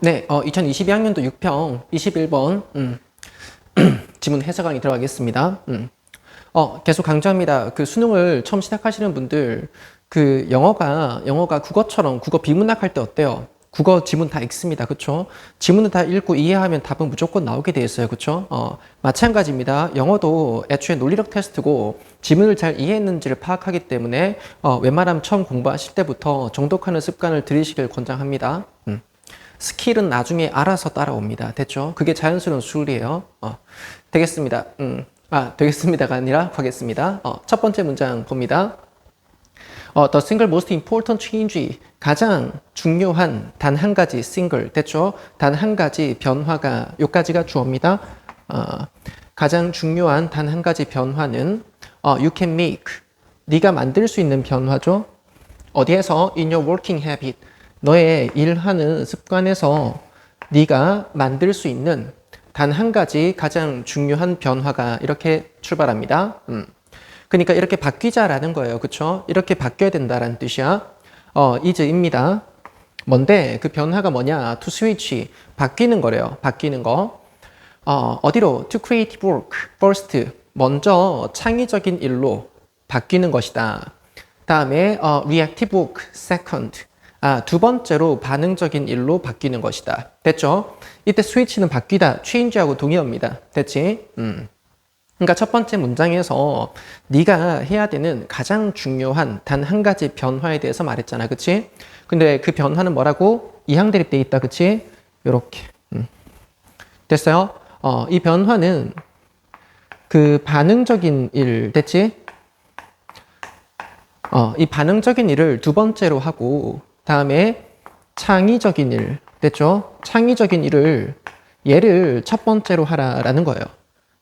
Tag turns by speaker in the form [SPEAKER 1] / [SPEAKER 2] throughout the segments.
[SPEAKER 1] 네, 어, 2022학년도 6평 21번 음. 지문 해석강의 들어가겠습니다. 음. 어, 계속 강조합니다. 그 수능을 처음 시작하시는 분들 그 영어가 영어가 국어처럼 국어 비문학 할 때 어때요? 국어 지문 다 읽습니다. 그쵸? 지문을 다 읽고 이해하면 답은 무조건 나오게 돼 있어요. 그쵸? 어, 마찬가지입니다. 영어도 애초에 논리력 테스트고 지문을 잘 이해했는지를 파악하기 때문에 어, 웬만하면 처음 공부하실 때부터 정독하는 습관을 들이시길 권장합니다. 음. 스킬은 나중에 알아서 따라옵니다. 됐죠? 그게 자연스러운 술이에요. 어, 되겠습니다. 음. 아, 되겠습니다가 아니라 가겠습니다. 어, 첫 번째 문장 봅니다. 어, the single most important change 가장 중요한 단 한 가지 single 됐죠? 단 한 가지 변화가 요까지가 주어입니다. 어, 가장 중요한 단 한 가지 변화는 어, you can make 네가 만들 수 있는 변화죠. 어디에서 in your working habit 너의 일하는 습관에서 네가 만들 수 있는 단 한 가지 가장 중요한 변화가 이렇게 출발합니다. 음. 그러니까 이렇게 바뀌자라는 거예요. 그쵸? 이렇게 바뀌어야 된다라는 뜻이야. 어, is입니다. 뭔데? 그 변화가 뭐냐? to switch. 바뀌는 거래요. 바뀌는 거. 어, 어디로? to creative work. first. 먼저 창의적인 일로 바뀌는 것이다. 다음에 어, reactive work. second. 아, 두 번째로 반응적인 일로 바뀌는 것이다. 됐죠? 이때 스위치는 바뀌다, change하고 동의어입니다. 됐지? 음. 그러니까 첫 번째 문장에서 네가 해야 되는 가장 중요한 단 한 가지 변화에 대해서 말했잖아. 그치? 근데 그 변화는 뭐라고? 이항 대립돼 있다. 그치? 요렇게. 음. 됐어요? 어, 이 변화는 그 반응적인 일, 됐지? 어, 이 반응적인 일을 두 번째로 하고 다음에 창의적인 일, 됐죠? 창의적인 일을 얘를 첫 번째로 하라라는 거예요.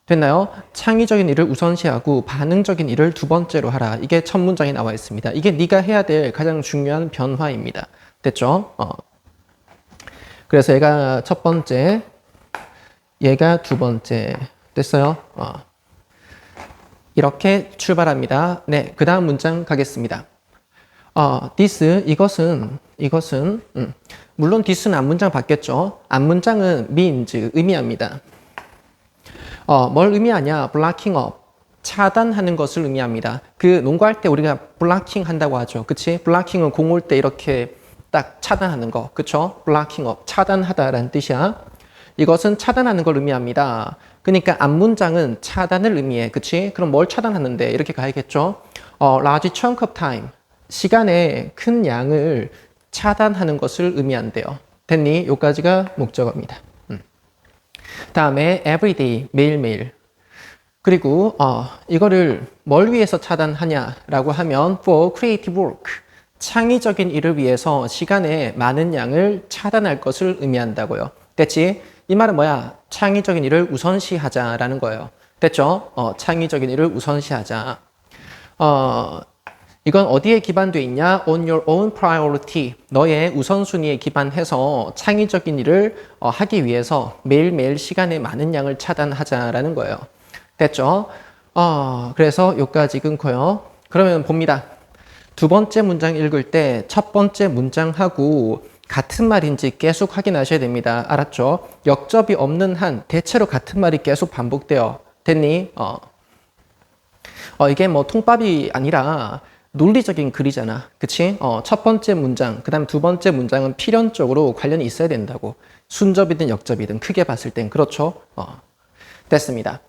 [SPEAKER 1] 됐나요? 창의적인 일을 우선시하고 반응적인 일을 두 번째로 하라. 이게 첫 문장에 나와 있습니다. 이게 네가 해야 될 가장 중요한 변화입니다. 됐죠? 어. 그래서 얘가 첫 번째, 얘가 두 번째. 됐어요? 어. 이렇게 출발합니다. 네, 그 다음 문장 가겠습니다. 어, this, 이것은, 이것은, 음, 물론 this는 앞문장 바뀌었죠. 앞문장은 means, 의미합니다. 어, 뭘 의미하냐? blocking up. 차단하는 것을 의미합니다. 그 농구할 때 우리가 블락킹 한다고 하죠. 그치? 블락킹은 공 올 때 이렇게 딱 차단하는 거. 그쵸? blocking up. 차단하다라는 뜻이야. 이것은 차단하는 걸 의미합니다. 그러니까 앞문장은 차단을 의미해. 그치? 그럼 뭘 차단하는데? 이렇게 가야겠죠? 어, large chunk of time. 시간의 큰 양을 차단하는 것을 의미한대요. 됐니? 요까지가 목적어입니다. 다음에 everyday 매일매일 그리고 어, 이거를 뭘 위해서 차단하냐라고 하면 for creative work 창의적인 일을 위해서 시간의 많은 양을 차단할 것을 의미한다고요. 됐지? 이 말은 뭐야? 창의적인 일을 우선시하자라는 거예요. 됐죠? 어, 창의적인 일을 우선시하자. 어, 이건 어디에 기반되어 있냐? On your own priority. 너의 우선순위에 기반해서 창의적인 일을 어, 하기 위해서 매일매일 시간의 많은 양을 차단하자라는 거예요. 됐죠? 어, 그래서 여기까지 끊고요. 그러면 봅니다. 두 번째 문장 읽을 때 첫 번째 문장하고 같은 말인지 계속 확인하셔야 됩니다. 알았죠? 역접이 없는 한 대체로 같은 말이 계속 반복돼요. 됐니? 어. 어, 이게 뭐 통밥이 아니라 논리적인 글이잖아. 그치? 어, 첫 번째 문장, 그 다음 두 번째 문장은 필연적으로 관련이 있어야 된다고. 순접이든 역접이든 크게 봤을 땐 그렇죠? 어, 됐습니다.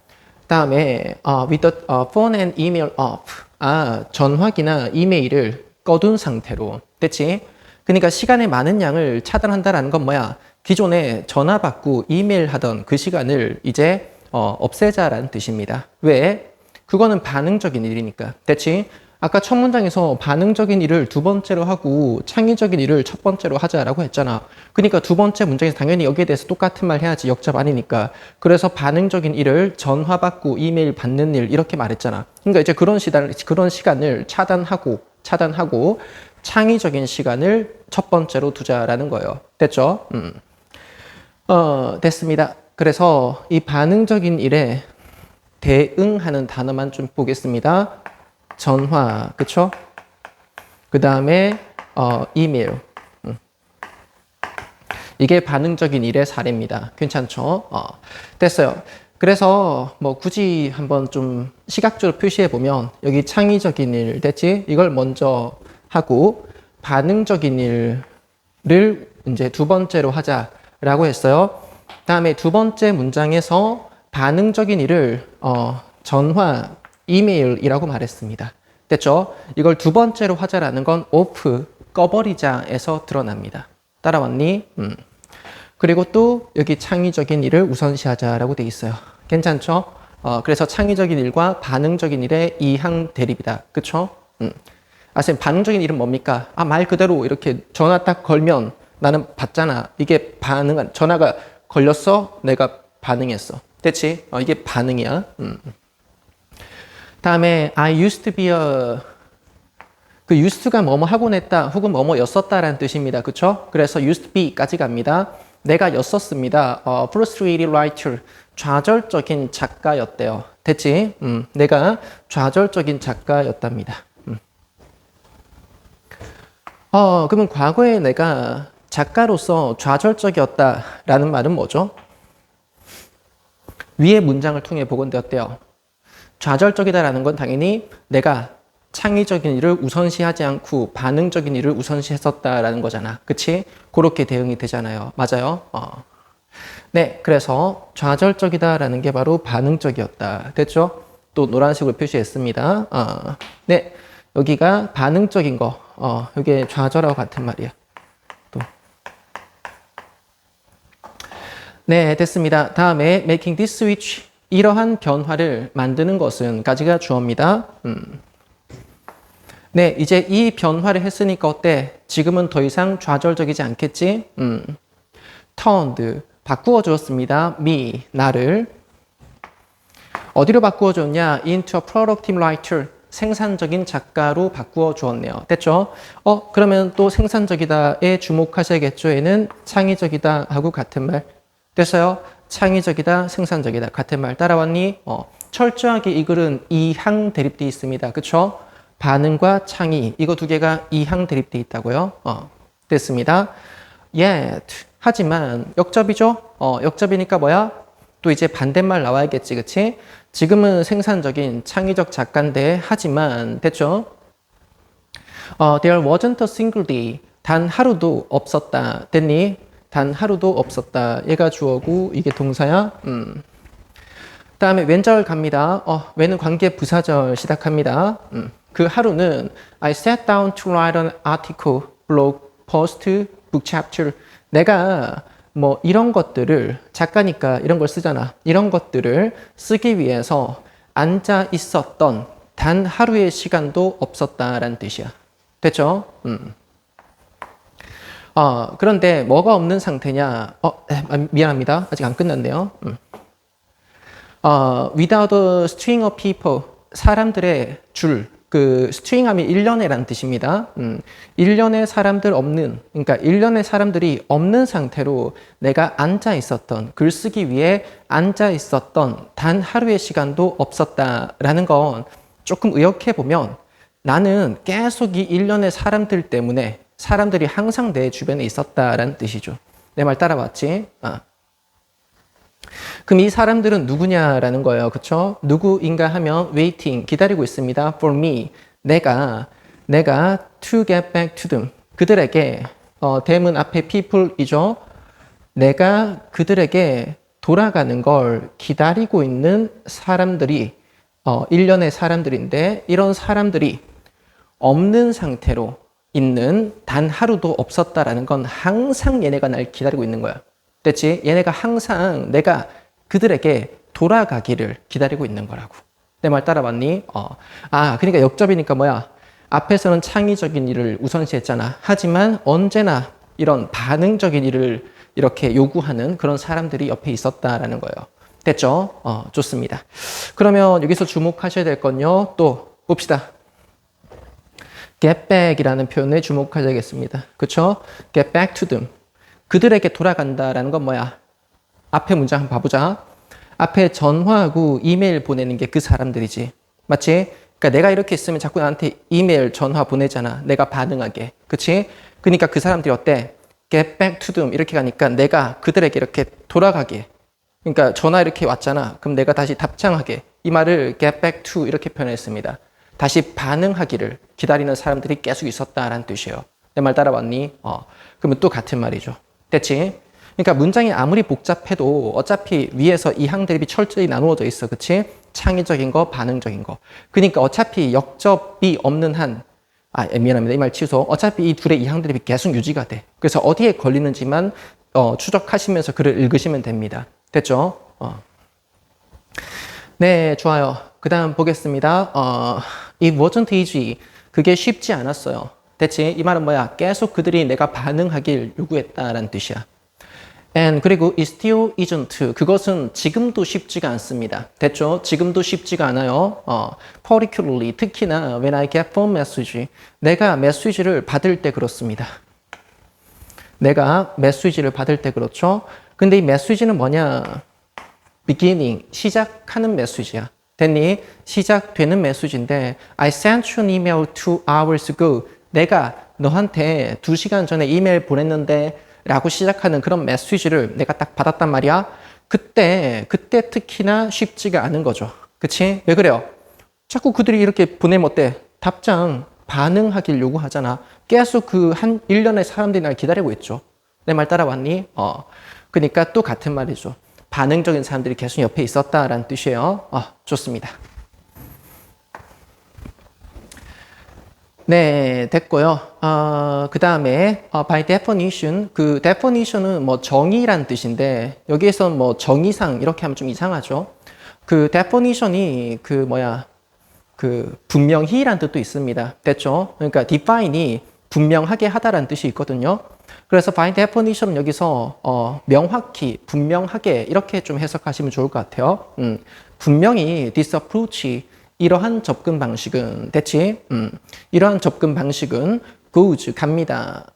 [SPEAKER 1] 다음에 어, with the uh, phone and email off. 아, 전화기나 이메일을 꺼둔 상태로. 됐지? 그러니까 시간의 많은 양을 차단한다라는 건 뭐야? 기존에 전화 받고 이메일 하던 그 시간을 이제 어, 없애자라는 뜻입니다. 왜? 그거는 반응적인 일이니까. 됐지? 아까 첫 문장에서 반응적인 일을 두 번째로 하고 창의적인 일을 첫 번째로 하자라고 했잖아. 그러니까 두 번째 문장에서 당연히 여기에 대해서 똑같은 말 해야지 역접 아니니까. 그래서 반응적인 일을 전화 받고 이메일 받는 일 이렇게 말했잖아. 그러니까 이제 그런 시간 그런 시간을 차단하고 차단하고 창의적인 시간을 첫 번째로 두자라는 거예요. 됐죠? 음. 어, 됐습니다. 그래서 이 반응적인 일에 대응하는 단어만 좀 보겠습니다. 전화, 그쵸? 그 다음에 어, 이메일. 음. 이게 반응적인 일의 사례입니다. 괜찮죠? 어, 됐어요. 그래서 뭐 굳이 한번 좀 시각적으로 표시해 보면 여기 창의적인 일 됐지? 이걸 먼저 하고 반응적인 일을 이제 두 번째로 하자라고 했어요. 다음에 두 번째 문장에서 반응적인 일을 어, 전화, 이메일이라고 말했습니다. 됐죠? 이걸 두 번째로 하자라는 건 오프, 꺼버리자에서 드러납니다. 따라왔니? 음. 그리고 또 여기 창의적인 일을 우선시하자라고 돼 있어요. 괜찮죠? 어, 그래서 창의적인 일과 반응적인 일의 이항 대립이다. 그쵸? 음. 아, 선생님, 반응적인 일은 뭡니까? 아, 말 그대로 이렇게 전화 딱 걸면 나는 받잖아. 이게 반응, 전화가 걸렸어? 내가 반응했어. 됐지? 어, 이게 반응이야. 음. 다음에 I used to be a 그 used to가 뭐뭐 하곤 했다 혹은 뭐뭐였었다라는 뜻입니다. 그쵸? 그래서 used to be까지 갑니다. 내가 였었습니다. 어, frustrated writer 좌절적인 작가였대요. 됐지? 음, 내가 좌절적인 작가였답니다. 음. 어, 그러면 과거에 내가 작가로서 좌절적이었다라는 말은 뭐죠? 위의 문장을 통해 복원되었대요. 좌절적이다라는 건 당연히 내가 창의적인 일을 우선시하지 않고 반응적인 일을 우선시했었다라는 거잖아. 그치? 그렇게 대응이 되잖아요. 맞아요? 어. 네, 그래서 좌절적이다라는 게 바로 반응적이었다. 됐죠? 또 노란색으로 표시했습니다. 어. 네, 여기가 반응적인 거. 어, 이게 좌절하고 같은 말이야. 또. 네, 됐습니다. 다음에 making this switch 이러한 변화를 만드는 것은 가지가 주어입니다. 음. 네, 이제 이 변화를 했으니까 어때? 지금은 더 이상 좌절적이지 않겠지? 음. turned 바꾸어 주었습니다. me 나를 어디로 바꾸어 줬냐? into a productive writer 생산적인 작가로 바꾸어 주었네요. 됐죠? 어, 그러면 또 생산적이다에 주목하셔야겠죠. 얘는 창의적이다 하고 같은 말. 됐어요? 창의적이다, 생산적이다. 같은 말 따라왔니? 어, 철저하게 이 글은 이항 대립되어 있습니다. 그쵸? 반응과 창의, 이거 두 개가 이항 대립되어 있다고요. 어, 됐습니다. yet, 하지만 역접이죠? 어, 역접이니까 뭐야? 또 이제 반대말 나와야겠지, 그치? 지금은 생산적인 창의적 작가인데, 하지만, 됐죠? 어, there wasn't a single day. 단 하루도 없었다. 됐니? 단 하루도 없었다. 얘가 주어고 이게 동사야. 음. 다음에 왼절 갑니다. 어, 왼은 관계 부사절 시작합니다. 음. 그 하루는 I sat down to write an article, blog, post, book chapter. 내가 뭐 이런 것들을 작가니까 이런 걸 쓰잖아. 이런 것들을 쓰기 위해서 앉아 있었던 단 하루의 시간도 없었다라는 뜻이야. 됐죠? 음. 어, 그런데 뭐가 없는 상태냐? 어, 미안합니다. 아직 안 끝났네요. 음. 어, without a string of people, 사람들의 줄, 그 string 하면 일련의란 뜻입니다. 음, 일련의 사람들 없는, 그러니까 일련의 사람들이 없는 상태로 내가 앉아 있었던, 글 쓰기 위해 앉아 있었던 단 하루의 시간도 없었다라는 건 조금 의역해 보면 나는 계속 이 일련의 사람들 때문에 사람들이 항상 내 주변에 있었다라는 뜻이죠. 내 말 따라왔지? 아. 그럼 이 사람들은 누구냐라는 거예요. 그쵸? 누구인가 하면 waiting, 기다리고 있습니다. for me, 내가, 내가 to get back to them. 그들에게, 어, 대문 앞에 people이죠. 내가 그들에게 돌아가는 걸 기다리고 있는 사람들이, 어, 일련의 사람들인데, 이런 사람들이 없는 상태로 있는 단 하루도 없었다라는 건 항상 얘네가 날 기다리고 있는 거야. 됐지? 얘네가 항상 내가 그들에게 돌아가기를 기다리고 있는 거라고. 내 말 따라봤니? 어. 아, 그러니까 역접이니까 뭐야? 앞에서는 창의적인 일을 우선시했잖아. 하지만 언제나 이런 반응적인 일을 이렇게 요구하는 그런 사람들이 옆에 있었다라는 거예요. 됐죠? 어, 좋습니다. 그러면 여기서 주목하셔야 될 건요. 또 봅시다. Get back이라는 표현에 주목하셔야겠습니다. 그쵸? get back to them. 그들에게 돌아간다라는 건 뭐야? 앞에 문장 한번 봐보자. 앞에 전화하고 이메일 보내는 게 그 사람들이지. 맞지? 그러니까 내가 이렇게 있으면 자꾸 나한테 이메일, 전화 보내잖아. 내가 반응하게. 그치? 그러니까 그 사람들이 어때? get back to them 이렇게 가니까 내가 그들에게 이렇게 돌아가게. 그러니까 전화 이렇게 왔잖아. 그럼 내가 다시 답장하게. 이 말을 get back to 이렇게 표현했습니다. 다시 반응하기를 기다리는 사람들이 계속 있었다라는 뜻이에요. 내 말 따라왔니? 어. 그러면 또 같은 말이죠. 됐지? 그러니까 문장이 아무리 복잡해도 어차피 위에서 이항 대립이 철저히 나누어져 있어. 그치? 창의적인 거, 반응적인 거. 그러니까 어차피 역접이 없는 한, 아, 미안합니다. 이 말 취소. 어차피 이 둘의 이항 대립이 계속 유지가 돼. 그래서 어디에 걸리는지만 어, 추적하시면서 글을 읽으시면 됩니다. 됐죠? 어. 네, 좋아요. 그 다음 보겠습니다. 어, it wasn't easy. 그게 쉽지 않았어요. 됐지? 이 말은 뭐야? 계속 그들이 내가 반응하길 요구했다라는 뜻이야. And 그리고 it still isn't. 그것은 지금도 쉽지가 않습니다. 됐죠? 지금도 쉽지가 않아요. 어, particularly 특히나 when I get phone message. 내가 메시지를 받을 때 그렇습니다. 내가 메시지를 받을 때 그렇죠. 근데 이 메시지는 뭐냐? beginning 시작하는 메시지야. 됐니? 시작되는 메시지인데 I sent you an email two hours ago. 내가 너한테 두 시간 전에 이메일 보냈는데 라고 시작하는 그런 메시지를 내가 딱 받았단 말이야. 그때, 그때 특히나 쉽지가 않은 거죠. 그치? 왜 그래요? 자꾸 그들이 이렇게 보내면 어때? 답장, 반응하길 요구하잖아. 계속 그한 1년의 사람들이 날 기다리고 있죠. 내 말 따라왔니? 어. 그러니까 또 같은 말이죠. 반응적인 사람들이 계속 옆에 있었다라는 뜻이에요. 어, 좋습니다. 네, 됐고요. 어, 그 다음에 어, by definition, 그 definition은 뭐 정의란 뜻인데 여기에서 뭐 정의상 이렇게 하면 좀 이상하죠. 그 definition이 그 뭐야 그 분명히란 뜻도 있습니다. 됐죠? 그러니까 define이 분명하게 하다라는 뜻이 있거든요. 그래서 by definition 여기서 어, 명확히 분명하게 이렇게 좀 해석하시면 좋을 것 같아요. 음, 분명히 this approach 이러한 접근 방식은 됐지? 음, 이러한 접근 방식은 goes 갑니다.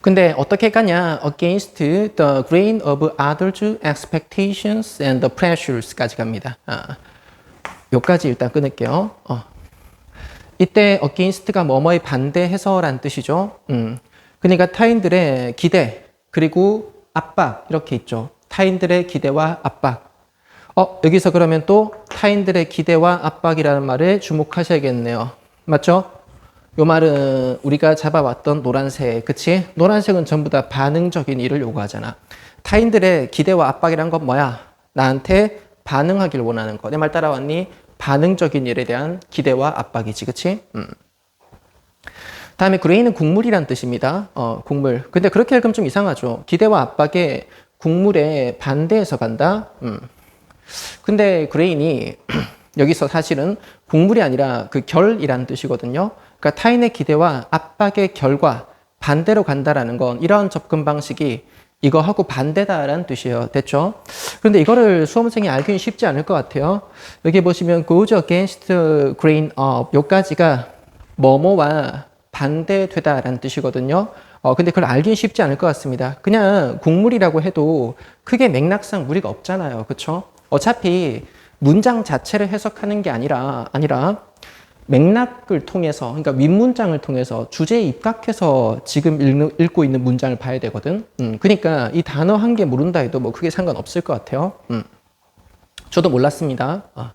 [SPEAKER 1] 근데 어떻게 가냐? against the grain of others' expectations and the pressures까지 갑니다. 아, 요까지 일단 끊을게요. 어. 이때 against가 뭐뭐에 반대해서란 뜻이죠. 음. 그러니까 타인들의 기대 그리고 압박 이렇게 있죠. 타인들의 기대와 압박. 어, 여기서 그러면 또 타인들의 기대와 압박이라는 말에 주목하셔야겠네요. 맞죠? 요 말은 우리가 잡아왔던 노란색, 그치? 노란색은 전부 다 반응적인 일을 요구하잖아. 타인들의 기대와 압박이란 건 뭐야? 나한테 반응하길 원하는 거. 내 말 따라왔니? 반응적인 일에 대한 기대와 압박이지, 그치? 음. 다음에 그레이는 국물이란 뜻입니다. 어, 국물. 근데 그렇게 읽으면 좀 이상하죠. 기대와 압박에 국물에 반대해서 간다? 음. 근데 그레인이 여기서 사실은 국물이 아니라 그 결이라는 뜻이거든요. 그러니까 타인의 기대와 압박의 결과 반대로 간다라는 건 이러한 접근 방식이 이거하고 반대다라는 뜻이에요. 됐죠? 그런데 이거를 수험생이 알기는 쉽지 않을 것 같아요. 여기 보시면 goes against grain of 요까지가 뭐뭐와 반대되다라는 뜻이거든요. 어, 근데 그걸 알기는 쉽지 않을 것 같습니다. 그냥 국물이라고 해도 크게 맥락상 무리가 없잖아요. 그쵸? 어차피 문장 자체를 해석하는 게 아니라, 아니라 맥락을 통해서, 그러니까 윗문장을 통해서 주제에 입각해서 지금 읽, 고 있는 문장을 봐야 되거든. 음, 그러니까 이 단어 한 개 모른다 해도 뭐 크게 상관없을 것 같아요. 음. 저도 몰랐습니다. 아.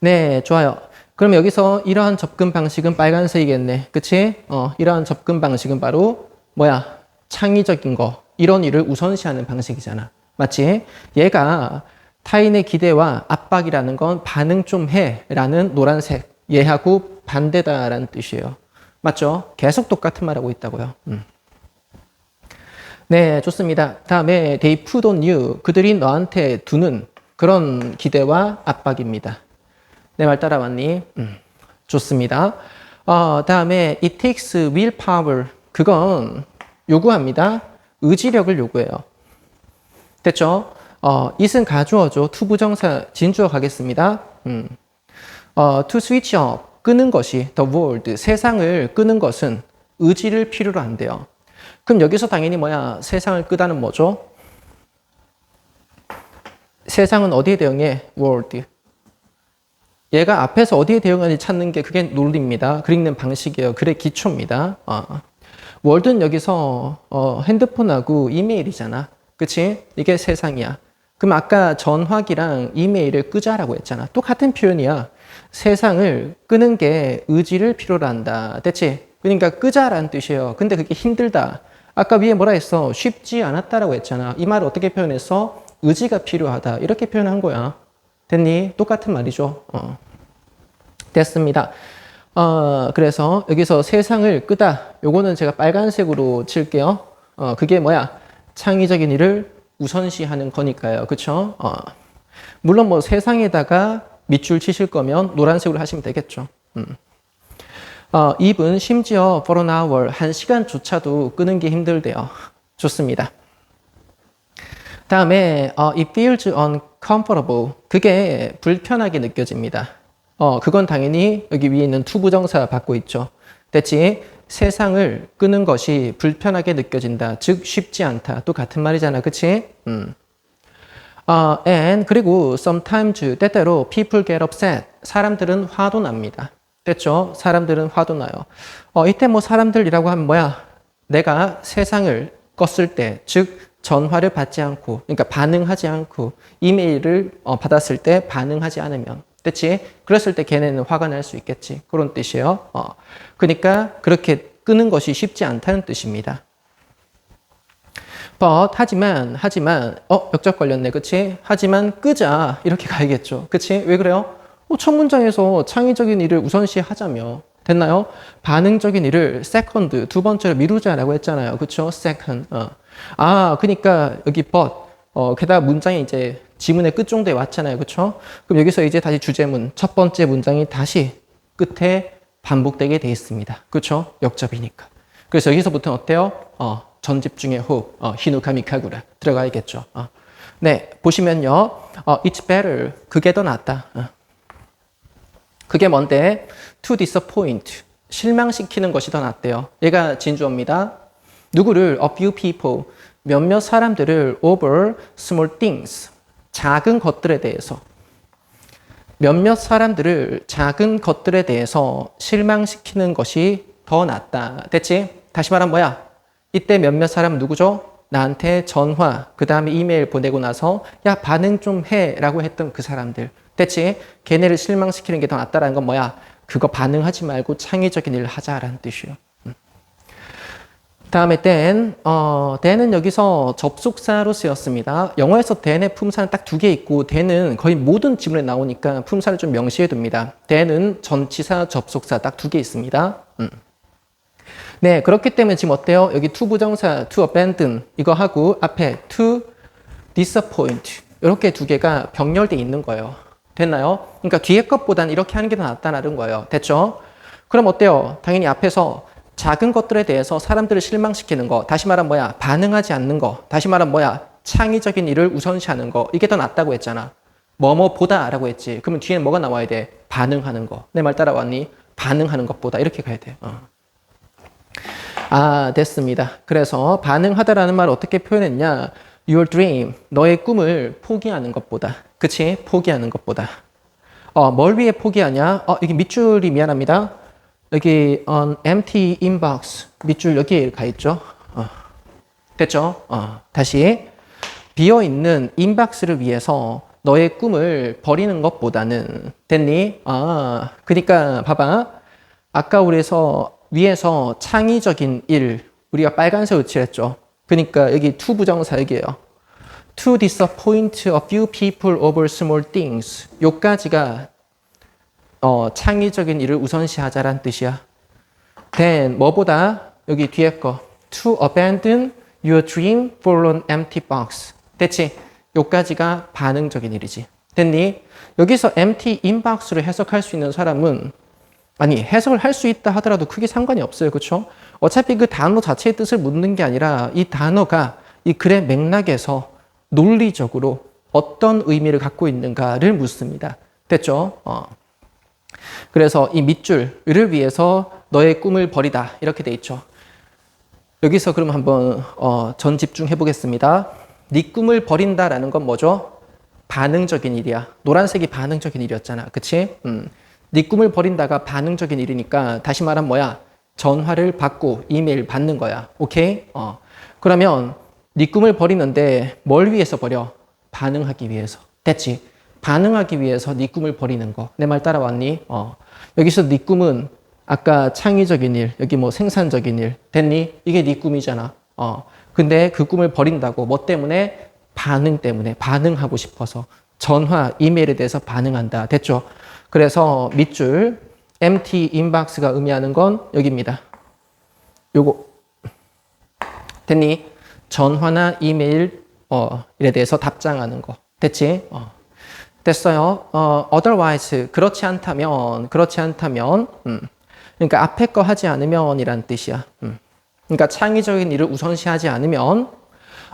[SPEAKER 1] 네, 좋아요. 그럼 여기서 이러한 접근 방식은 빨간색이겠네. 그치? 어, 이러한 접근 방식은 바로 뭐야? 창의적인 거. 이런 일을 우선시하는 방식이잖아. 맞지? 얘가 타인의 기대와 압박이라는 건 반응 좀 해. 라는 노란색. 얘하고 반대다라는 뜻이에요. 맞죠? 계속 똑같은 말 하고 있다고요. 음. 네, 좋습니다. 다음에 they put on you. 그들이 너한테 두는 그런 기대와 압박입니다. 내 말 따라왔니? 음. 좋습니다. 어, 다음에 it takes willpower. 그건 요구합니다. 의지력을 요구해요. 됐죠? 어, it은 가주어죠. 투부정사 진주어 가겠습니다. 음. 어, to switch off, 끄는 것이 the world, 세상을 끄는 것은 의지를 필요로 한대요. 그럼 여기서 당연히 뭐야? 세상을 끄다는 뭐죠? 세상은 어디에 대응해? world. 얘가 앞에서 어디에 대응하는지 찾는 게 그게 룰입니다. 글 읽는 방식이에요. 글의 기초입니다. 어. 월드는 여기서 어, 핸드폰하고 이메일이잖아. 그치? 이게 세상이야. 그럼 아까 전화기랑 이메일을 끄자라고 했잖아. 똑같은 표현이야. 세상을 끄는 게 의지를 필요로 한다. 됐지? 그러니까 끄자라는 뜻이에요. 근데 그게 힘들다. 아까 위에 뭐라 했어? 쉽지 않았다라고 했잖아. 이 말을 어떻게 표현했어? 의지가 필요하다. 이렇게 표현한 거야. 됐니? 똑같은 말이죠. 어. 됐습니다. 어, 그래서 여기서 세상을 끄다. 요거는 제가 빨간색으로 칠게요. 어, 그게 뭐야? 창의적인 일을 우선시하는 거니까요. 그쵸? 어. 물론 뭐 세상에다가 밑줄 치실 거면 노란색으로 하시면 되겠죠. 음. 어, 입은 심지어 for an hour, 한 시간조차도 끄는 게 힘들대요. 좋습니다. 다음에 어, it feels uncomfortable. 그게 불편하게 느껴집니다. 어, 그건 당연히 여기 위에 있는 투부정사 받고 있죠. 됐지? 세상을 끄는 것이 불편하게 느껴진다. 즉 쉽지 않다. 또 같은 말이잖아. 그치? 음. 어, and 그리고 sometimes 때때로 people get upset. 사람들은 화도 납니다. 됐죠? 사람들은 화도 나요. 어, 이때 뭐 사람들이라고 하면 뭐야? 내가 세상을 껐을 때, 즉 전화를 받지 않고, 그러니까 반응하지 않고 이메일을 어, 받았을 때 반응하지 않으면, 됐지? 그랬을 때 걔네는 화가 날 수 있겠지. 그런 뜻이에요. 어, 그러니까 그렇게 끄는 것이 쉽지 않다는 뜻입니다. But 하지만 하지만 어 역적 걸렸네 그치? 하지만 끄자 이렇게 가야겠죠. 그치? 왜 그래요? 어, 첫 문장에서 창의적인 일을 우선시 하자며. 됐나요? 반응적인 일을 second 두 번째로 미루자라고 했잖아요. 그쵸? second 어. 아 그러니까 여기 but. 어 게다가 문장이 이제 지문의 끝 정도에 왔잖아요. 그쵸? 그럼 여기서 이제 다시 주제문 첫 번째 문장이 다시 끝에 반복되게 돼 있습니다. 그쵸? 역접이니까. 그래서 여기서부터는 어때요? 어 전집중의 호흡, 어, 히누카미카구라 들어가야겠죠. 어. 네, 보시면요. 어, it's better. 그게 더 낫다. 어. 그게 뭔데? to disappoint. 실망시키는 것이 더 낫대요. 얘가 진주어입니다. 누구를? a few people. 몇몇 사람들을 over small things. 작은 것들에 대해서. 몇몇 사람들을 작은 것들에 대해서 실망시키는 것이 더 낫다. 됐지? 다시 말하면 뭐야? 이때 몇몇 사람 누구죠? 나한테 전화, 그 다음에 이메일 보내고 나서 야 반응 좀 해라고 했던 그 사람들. 됐지? 걔네를 실망시키는 게 더 낫다라는 건 뭐야? 그거 반응하지 말고 창의적인 일을 하자라는 뜻이에요. 음. 다음에 then, 어, then은 여기서 접속사로 쓰였습니다. 영어에서 then의 품사는 딱 두 개 있고 then은 거의 모든 지문에 나오니까 품사를 좀 명시해 둡니다. then은 전치사, 접속사 딱 두 개 있습니다. 음. 네, 그렇기 때문에 지금 어때요? 여기 to 부정사 to abandon 이거 하고 앞에 to disappoint 이렇게 두 개가 병렬돼 있는 거예요. 됐나요? 그러니까 뒤에 것보다는 이렇게 하는 게 더 낫다는 거예요. 됐죠? 그럼 어때요? 당연히 앞에서 작은 것들에 대해서 사람들을 실망시키는 거, 다시 말하면 뭐야? 반응하지 않는 거, 다시 말하면 뭐야? 창의적인 일을 우선시하는 거, 이게 더 낫다고 했잖아. 뭐뭐 보다 라고 했지. 그러면 뒤에 뭐가 나와야 돼? 반응하는 거. 내 말 따라왔니? 반응하는 것보다 이렇게 가야 돼. 어. 아, 됐습니다. 그래서 반응하다라는 말 어떻게 표현했냐? Your dream, 너의 꿈을 포기하는 것보다. 그치? 포기하는 것보다. 어, 뭘 위해 포기하냐? 어, 여기 밑줄이 미안합니다. 여기 on empty inbox 밑줄 여기에 가 있죠. 어, 됐죠? 어, 다시 비어 있는 인박스를 위해서 너의 꿈을 버리는 것보다는 됐니? 아, 그러니까 봐봐. 아까 우리에서 위에서 창의적인 일 우리가 빨간색으로 칠했죠. 그러니까 여기 to 부정사 여기에요. To disappoint a few people over small things. 요까지가 어, 창의적인 일을 우선시하자란 뜻이야. then 뭐보다 여기 뒤에 거 to abandon your dream for an empty box. 됐지? 요까지가 반응적인 일이지. 됐니? 여기서 empty inbox로 해석할 수 있는 사람은 아니 해석을 할 수 있다 하더라도 크게 상관이 없어요. 그렇죠? 어차피 그 단어 자체의 뜻을 묻는 게 아니라 이 단어가 이 글의 맥락에서 논리적으로 어떤 의미를 갖고 있는가를 묻습니다. 됐죠? 어. 그래서 이 밑줄을 위해서 너의 꿈을 버리다 이렇게 돼 있죠. 여기서 그럼 한번 어, 전 집중해 보겠습니다. 네 꿈을 버린다라는 건 뭐죠? 반응적인 일이야. 노란색이 반응적인 일이었잖아. 그치? 음. 네 꿈을 버린다가 반응적인 일이니까 다시 말하면 뭐야? 전화를 받고 이메일 받는 거야. 오케이? 어. 그러면 네 꿈을 버리는데 뭘 위해서 버려? 반응하기 위해서. 됐지? 반응하기 위해서 네 꿈을 버리는 거. 내 말 따라왔니? 어. 여기서 네 꿈은 아까 창의적인 일, 여기 뭐 생산적인 일 됐니? 이게 네 꿈이잖아. 어. 근데 그 꿈을 버린다고 뭐 때문에? 반응 때문에 반응하고 싶어서 전화, 이메일에 대해서 반응한다. 됐죠? 그래서 밑줄 empty inbox가 의미하는 건 여기입니다. 요거 됐니? 전화나 이메일 어, 일에 대해서 답장하는 거. 됐지? 어. 됐어요. 어, otherwise 그렇지 않다면 그렇지 않다면 음. 그러니까 앞에 거 하지 않으면이란 뜻이야. 음. 그러니까 창의적인 일을 우선시하지 않으면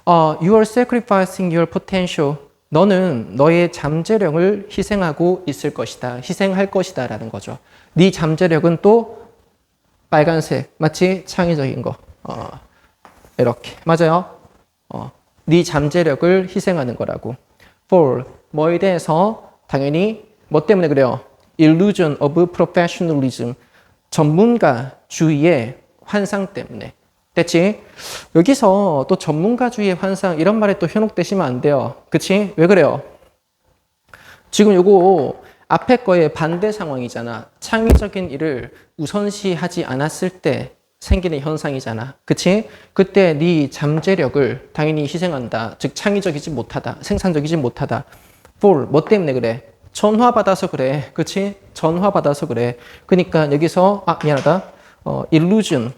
[SPEAKER 1] 어, you are sacrificing your potential. 너는 너의 잠재력을 희생하고 있을 것이다. 희생할 것이다 라는 거죠. 네 잠재력은 또 빨간색, 마치 창의적인 거. 어, 이렇게 맞아요. 어, 네 잠재력을 희생하는 거라고. For 뭐에 대해서 당연히 뭐 때문에 그래요? Illusion of professionalism. 전문가 주의의 환상 때문에. 됐지? 여기서 또 전문가주의의 환상 이런 말에 또 현혹되시면 안 돼요. 그치? 왜 그래요? 지금 요거 앞에 거에 반대 상황이잖아. 창의적인 일을 우선시하지 않았을 때 생기는 현상이잖아. 그치? 그때 네 잠재력을 당연히 희생한다. 즉 창의적이지 못하다. 생산적이지 못하다. for 뭐 때문에 그래? 전화 받아서 그래. 그치? 전화 받아서 그래. 그러니까 여기서 아 미안하다. 어 illusion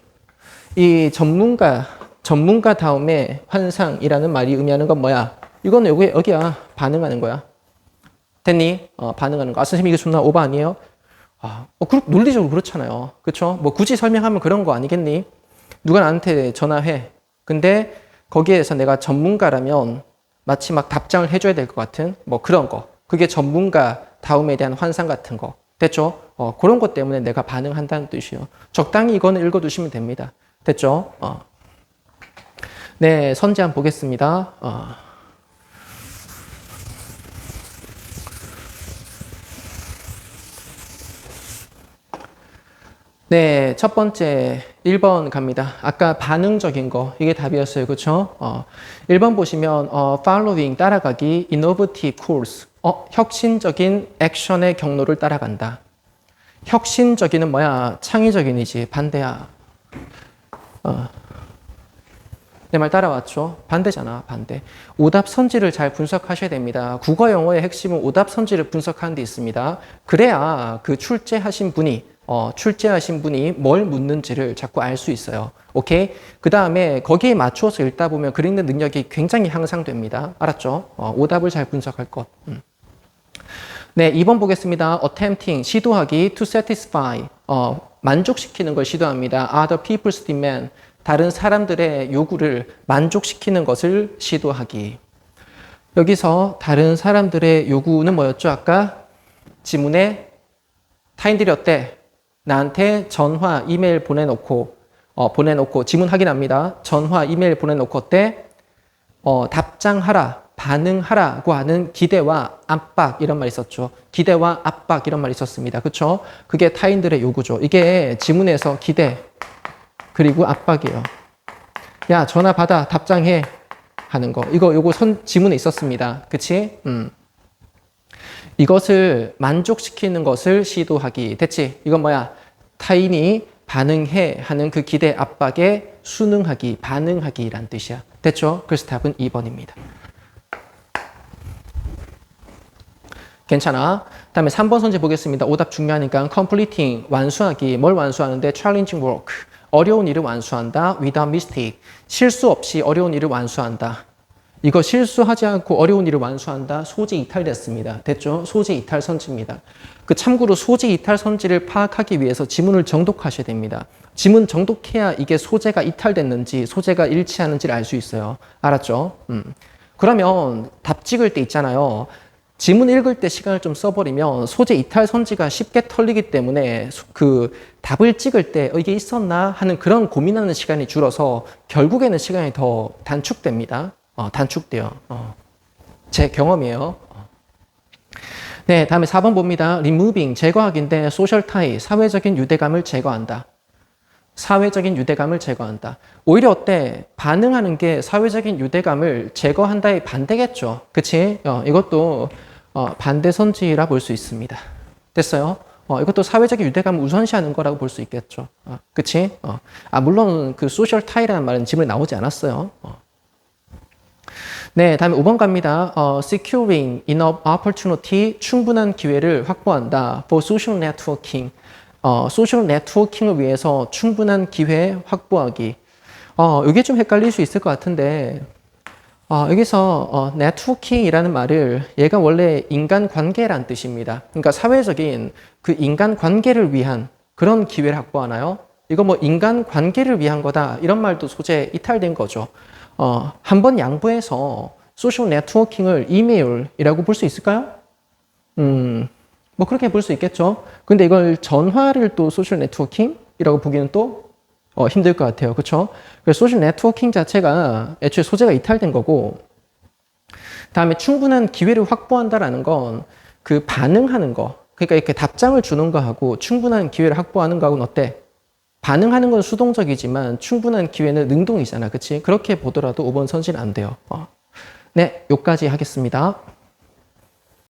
[SPEAKER 1] 이 전문가, 전문가 다음에 환상이라는 말이 의미하는 건 뭐야? 이거는 여기, 여기야. 반응하는 거야. 됐니? 어, 반응하는 거. 아, 선생님 이게 존나 오바 아니에요? 아, 어, 그, 논리적으로 그렇잖아요. 그쵸? 뭐 굳이 설명하면 그런 거 아니겠니? 누가 나한테 전화해. 근데 거기에서 내가 전문가라면 마치 막 답장을 해줘야 될 것 같은 뭐 그런 거. 그게 전문가 다음에 대한 환상 같은 거. 됐죠? 어, 그런 것 때문에 내가 반응한다는 뜻이에요. 적당히 이거는 읽어두시면 됩니다. 됐죠? 어. 네, 선지 한번 보겠습니다. 어. 네, 첫 번째 1번 갑니다. 아까 반응적인 거 이게 답이었어요. 그렇죠? 어, 1번 보시면 어, following 따라가기 innovative course 어, 혁신적인 액션의 경로를 따라간다. 혁신적인은 뭐야? 창의적인이지. 반대야. 어. 내말 따라왔죠? 반대잖아, 반대. 오답 선지를 잘 분석하셔야 됩니다. 국어 영어의 핵심은 오답 선지를 분석하는 데 있습니다. 그래야 그 출제하신 분이, 어, 출제하신 분이 뭘 묻는지를 자꾸 알 수 있어요. 오케이? 그 다음에 거기에 맞춰서 읽다 보면 글 읽는 능력이 굉장히 향상됩니다. 알았죠? 어, 오답을 잘 분석할 것. 음. 네, 2번 보겠습니다. attempting, 시도하기, to satisfy, 어, 만족시키는 걸 시도합니다. other people's demand, 다른 사람들의 요구를 만족시키는 것을 시도하기. 여기서 다른 사람들의 요구는 뭐였죠? 아까 지문에 타인들이 어때? 나한테 전화, 이메일 보내놓고, 어, 보내놓고, 지문 확인합니다. 전화, 이메일 보내놓고 어때? 어, 답장하라, 반응하라고 하는 기대와 압박 이런 말 있었죠. 기대와 압박 이런 말 있었습니다. 그렇죠? 그게 타인들의 요구죠. 이게 지문에서 기대 그리고 압박이에요. 야 전화 받아 답장해 하는 거. 이거 요거 선 지문에 있었습니다. 그치? 음. 이것을 만족시키는 것을 시도하기. 됐지? 이건 뭐야? 타인이 반응해 하는 그 기대 압박에 순응하기, 반응하기란 뜻이야. 됐죠? 그래서 답은 2번입니다. 괜찮아. 다음에 3번 선지 보겠습니다. 오답 중요하니까 completing 완수하기. 뭘 완수하는데 challenging work. 어려운 일을 완수한다. without mistake. 실수 없이 어려운 일을 완수한다. 이거 실수하지 않고 어려운 일을 완수한다. 소지 이탈됐습니다. 됐죠? 소지 이탈 선지입니다. 그 참고로 소지 이탈 선지를 파악하기 위해서 지문을 정독하셔야 됩니다. 지문 정독해야 이게 소재가 이탈됐는지 소재가 일치하는지를 알 수 있어요. 알았죠? 음. 그러면 답 찍을 때 있잖아요. 지문 읽을 때 시간을 좀 써버리면 소재 이탈 선지가 쉽게 털리기 때문에 그 답을 찍을 때 어, 이게 있었나 하는 그런 고민하는 시간이 줄어서 결국에는 시간이 더 단축됩니다. 어, 단축돼요. 어. 제 경험이에요. 어. 네, 다음에 4번 봅니다. removing, 제거하기인데 social tie, 사회적인 유대감을 제거한다. 사회적인 유대감을 제거한다. 오히려 어때? 반응하는 게 사회적인 유대감을 제거한다의 반대겠죠. 그치? 어, 이것도 어, 반대 선지라 볼 수 있습니다. 됐어요? 어, 이것도 사회적인 유대감을 우선시하는 거라고 볼 수 있겠죠. 어, 그치? 어. 아, 물론 그 소셜 타이라는 말은 질문에 나오지 않았어요. 어. 네, 다음에 5번 갑니다. 어, securing enough opportunity, 충분한 기회를 확보한다. for social networking. 어, 소셜 네트워킹을 위해서 충분한 기회 확보하기. 어, 이게 좀 헷갈릴 수 있을 것 같은데, 어, 여기서 어, 네트워킹이라는 말을 얘가 원래 인간 관계란 뜻입니다. 그러니까 사회적인 그 인간 관계를 위한 그런 기회를 확보하나요? 이거 뭐 인간 관계를 위한 거다 이런 말도 소재 이탈된 거죠. 어, 한 번 양보해서 소셜 네트워킹을 이메일이라고 볼 수 있을까요? 음, 뭐 그렇게 볼 수 있겠죠. 근데 이걸 전화를 또 소셜 네트워킹이라고 보기는 또 어, 힘들 것 같아요. 그렇죠? 그래서 소셜 네트워킹 자체가 애초에 소재가 이탈된 거고 다음에 충분한 기회를 확보한다라는 건 그 반응하는 거 그러니까 이렇게 답장을 주는 거하고 충분한 기회를 확보하는 거하고는 어때? 반응하는 건 수동적이지만 충분한 기회는 능동이잖아. 그치? 그렇게 보더라도 5번 선지는 안 돼요. 어. 네, 여기까지 하겠습니다.